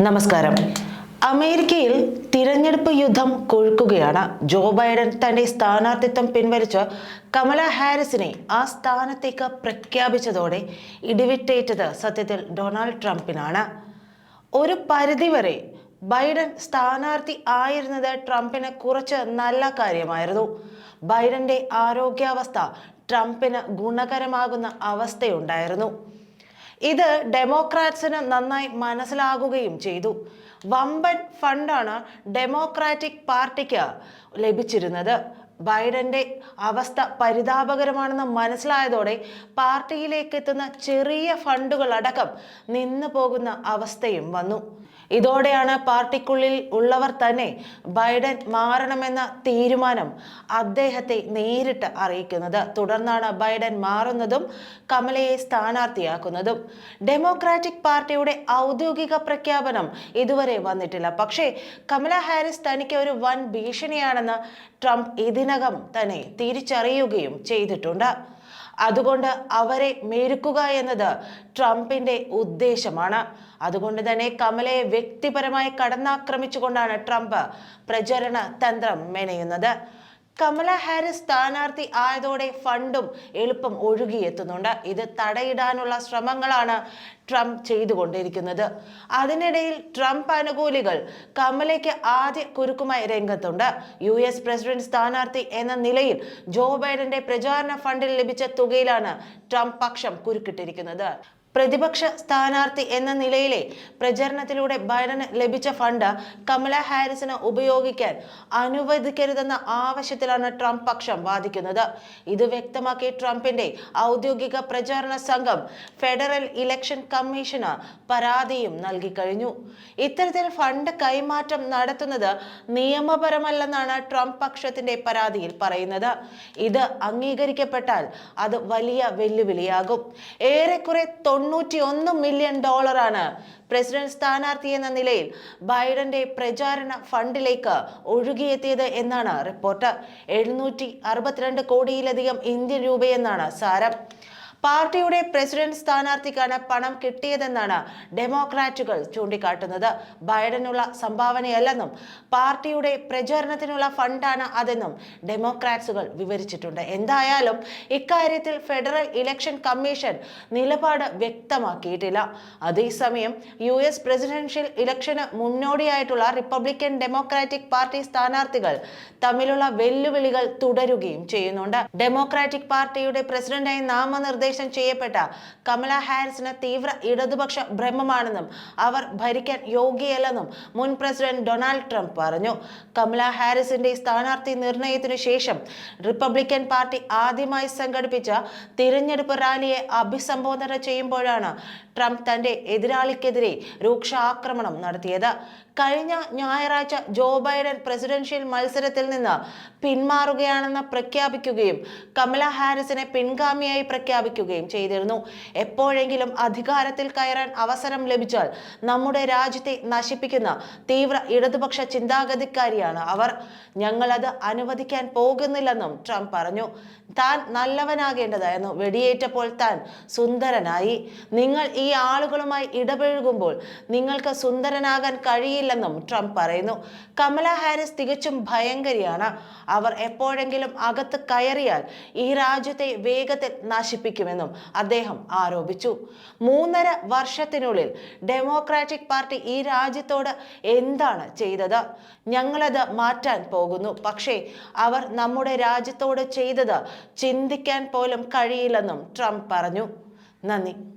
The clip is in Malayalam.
നമസ്കാരം. അമേരിക്കയിൽ തിരഞ്ഞെടുപ്പ് യുദ്ധം കൊഴുക്കുകയാണ്. ജോ ബൈഡൻ തന്റെ സ്ഥാനാർത്ഥിത്വം പിൻവലിച്ച് കമല ഹാരിസിനെ ആ സ്ഥാനത്തേക്ക് പ്രഖ്യാപിച്ചതോടെ ഇടിവിട്ടേറ്റത് സത്യത്തിൽ ഡൊണാൾഡ് ട്രംപിനാണ്. ഒരു പരിധിവരെ ബൈഡൻ സ്ഥാനാർത്ഥി ആയിരുന്നത് ട്രംപിന് കുറച്ച് നല്ല കാര്യമായിരുന്നു. ബൈഡന്റെ ആരോഗ്യാവസ്ഥ ട്രംപിന് ഗുണകരമാകുന്ന അവസ്ഥയുണ്ടായിരുന്നു. ഇത് ഡെമോക്രാറ്റ്സിന് നന്നായി മനസ്സിലാകുകയും ചെയ്തു. വമ്പൻ ഫണ്ടാണ് ഡെമോക്രാറ്റിക് പാർട്ടിക്ക് ലഭിച്ചിരുന്നത്. ബൈഡന്റെ അവസ്ഥ പരിതാപകരമാണെന്ന് മനസ്സിലായതോടെ പാർട്ടിയിലേക്ക് എത്തുന്ന ചെറിയ ഫണ്ടുകളടക്കം നിന്നു പോകുന്ന അവസ്ഥയും വന്നു. ഇതോടെയാണ് പാർട്ടിക്കുള്ളിൽ ഉള്ളവർ തന്നെ ബൈഡൻ മാറണമെന്ന തീരുമാനം അദ്ദേഹത്തെ നേരിട്ട് അറിയിക്കുന്നത്. തുടർന്നാണ് ബൈഡൻ മാറുന്നതും കമലയെ സ്ഥാനാർത്ഥിയാക്കുന്നതും. ഡെമോക്രാറ്റിക് പാർട്ടിയുടെ ഔദ്യോഗിക പ്രഖ്യാപനം ഇതുവരെ വന്നിട്ടില്ല. പക്ഷേ കമല ഹാരിസ് തനിക്ക് ഒരു വൻ ഭീഷണിയാണെന്ന് ട്രംപ് ഇതിനകം തന്നെ തിരിച്ചറിയുകയും ചെയ്തിട്ടുണ്ട്. അതുകൊണ്ട് അവരെ മെരുക്കുക എന്നത് ട്രംപിന്റെ ഉദ്ദേശമാണ്. അതുകൊണ്ട് തന്നെ കമലയെ വ്യക്തിപരമായി കടന്നാക്രമിച്ചുകൊണ്ടാണ് ട്രംപ് പ്രചരണ തന്ത്രം മെനയുന്നത്. കമല ഹാരിസ് സ്ഥാനാർത്ഥി ആയതോടെ ഫണ്ടും എളുപ്പം ഒഴുകിയെത്തുന്നുണ്ട്. ഇത് തടയിടാനുള്ള ശ്രമങ്ങളാണ് ട്രംപ് ചെയ്തുകൊണ്ടിരിക്കുന്നത്. അതിനിടയിൽ ട്രംപ് അനുകൂലികൾ കമലയ്ക്ക് ആദ്യ കുരുക്കുമായി രംഗത്തുണ്ട്. യു എസ് പ്രസിഡന്റ് സ്ഥാനാർത്ഥി എന്ന നിലയിൽ ജോ ബൈഡന്റെ പ്രചാരണ ഫണ്ടിൽ ലഭിച്ച തുകയിലാണ് ട്രംപ് പക്ഷം കുരുക്കിട്ടിരിക്കുന്നത്. പ്രതിപക്ഷ സ്ഥാനാർത്ഥി എന്ന നിലയിലെ പ്രചരണത്തിലൂടെ ബൈഡന് ലഭിച്ച ഫണ്ട് കമല ഹാരിസിന് ഉപയോഗിക്കാൻ അനുവദിക്കരുതെന്ന ആവശ്യത്തിലാണ് ട്രംപ് പക്ഷം വാദിക്കുന്നത്. ഇത് വ്യക്തമാക്കി ട്രംപിന്റെ ഔദ്യോഗിക പ്രചാരണ സംഘം ഫെഡറൽ ഇലക്ഷൻ കമ്മീഷന് പരാതിയും നൽകി കഴിഞ്ഞു ഇത്തരത്തിൽ ഫണ്ട് കൈമാറ്റം നടത്തുന്നത് നിയമപരമല്ലെന്നാണ് ട്രംപ് പക്ഷത്തിന്റെ പരാതിയിൽ പറയുന്നത്. ഇത് അംഗീകരിക്കപ്പെട്ടാൽ അത് വലിയ വെല്ലുവിളിയാകും. ഏറെക്കുറെ തൊണ്ണൂറ്റി ഒന്ന് മില്യൺ ഡോളറാണ് പ്രസിഡന്റ് സ്ഥാനാർത്ഥി എന്ന നിലയിൽ ബൈഡന്റെ പ്രചാരണ ഫണ്ടിലേക്ക് ഒഴുകിയെത്തിയത് എന്നാണ് റിപ്പോർട്ട്. എഴുന്നൂറ്റി അറുപത്തിരണ്ട് കോടിയിലധികം ഇന്ത്യൻ രൂപയെന്നാണ് സാരം. പാർട്ടിയുടെ പ്രസിഡന്റ് സ്ഥാനാർത്ഥിക്കാണ് പണം കിട്ടിയതെന്നാണ് ഡെമോക്രാറ്റുകൾ ചൂണ്ടിക്കാട്ടുന്നത്. ബൈഡനുള്ള സംഭാവനയല്ലെന്നും പാർട്ടിയുടെ പ്രചാരണത്തിനുള്ള ഫണ്ടാണ് അതെന്നും ഡെമോക്രാറ്റ്സുകൾ വിവരിച്ചിട്ടുണ്ട്. എന്തായാലും ഇക്കാര്യത്തിൽ ഫെഡറൽ ഇലക്ഷൻ കമ്മീഷൻ നിലപാട് വ്യക്തമാക്കിയിട്ടില്ല. അതേസമയം യു എസ് പ്രസിഡൻഷ്യൽ ഇലക്ഷന് മുന്നോടിയായിട്ടുള്ള റിപ്പബ്ലിക്കൻ ഡെമോക്രാറ്റിക് പാർട്ടി സ്ഥാനാർത്ഥികൾ തമ്മിലുള്ള വെല്ലുവിളികൾ തുടരുകയും ചെയ്യുന്നുണ്ട്. ഡെമോക്രാറ്റിക് പാർട്ടിയുടെ പ്രസിഡന്റായി നാമനിർദ്ദേശം ചെയ്യപ്പെട്ട കമല ഹാരിസിന് തീവ്ര ഇടതുപക്ഷ ഭ്രമമാണെന്നും അവർ ഭരിക്കാൻ യോഗ്യയല്ലെന്നും മുൻ പ്രസിഡന്റ് ഡൊണാൾഡ് ട്രംപ് പറഞ്ഞു. കമല ഹാരിസിന്റെ സ്ഥാനാർത്ഥി നിർണയത്തിനു ശേഷം റിപ്പബ്ലിക്കൻ പാർട്ടി ആദ്യമായി സംഘടിപ്പിച്ച തിരഞ്ഞെടുപ്പ് റാലിയെ അഭിസംബോധന ചെയ്യുമ്പോഴാണ് ട്രംപ് തന്റെ എതിരാളിക്കെതിരെ രൂക്ഷ ആക്രമണം നടത്തിയത്. കഴിഞ്ഞ ഞായറാഴ്ച ജോ ബൈഡൻ പ്രസിഡൻഷ്യൽ മത്സരത്തിൽ നിന്ന് പിന്മാറുകയാണെന്ന് പ്രഖ്യാപിക്കുകയും കമല ഹാരിസിനെ പിൻഗാമിയായി പ്രഖ്യാപിക്കുകയും ചെയ്തിരുന്നു. എപ്പോഴെങ്കിലും അധികാരത്തിൽ കയറാൻ അവസരം ലഭിച്ചാൽ നമ്മുടെ രാജ്യത്തെ നശിപ്പിക്കുന്ന തീവ്ര ഇടതുപക്ഷ ചിന്താഗതിക്കാരിയാണ് അവർ. ഞങ്ങളത് അനുവദിക്കാൻ പോകുന്നില്ലെന്നും ട്രംപ് പറഞ്ഞു. താൻ നല്ലവനാകേണ്ടതായിരുന്നു വെടിയേറ്റപ്പോൾ താൻ സുന്ദരനായി. നിങ്ങൾ ഈ ആളുകളുമായി ഇടപഴകുമ്പോൾ നിങ്ങൾക്ക് സുന്ദരനാകാൻ കഴിയില്ലെന്നും ട്രംപ് പറയുന്നു. കമല ഹാരിസ് തികച്ചും ഭയങ്കരിയാണ്. അവർ എപ്പോഴെങ്കിലും അകത്ത് കയറിയാൽ ഈ രാജ്യത്തെ വേഗത്തിൽ നശിപ്പിക്കുമെന്നും അദ്ദേഹം ആരോപിച്ചു. മൂന്നര വർഷത്തിനുള്ളിൽ ഡെമോക്രാറ്റിക് പാർട്ടി ഈ രാജ്യത്തോട് എന്താണ് ചെയ്തത്? ഞങ്ങളത് മാറ്റാൻ പോകുന്നു. പക്ഷേ അവർ നമ്മുടെ രാജ്യത്തോട് ചെയ്തത് ചിന്തിക്കാൻ പോലും കഴിയില്ലെന്നും ട്രംപ് പറഞ്ഞു. നന്ദി.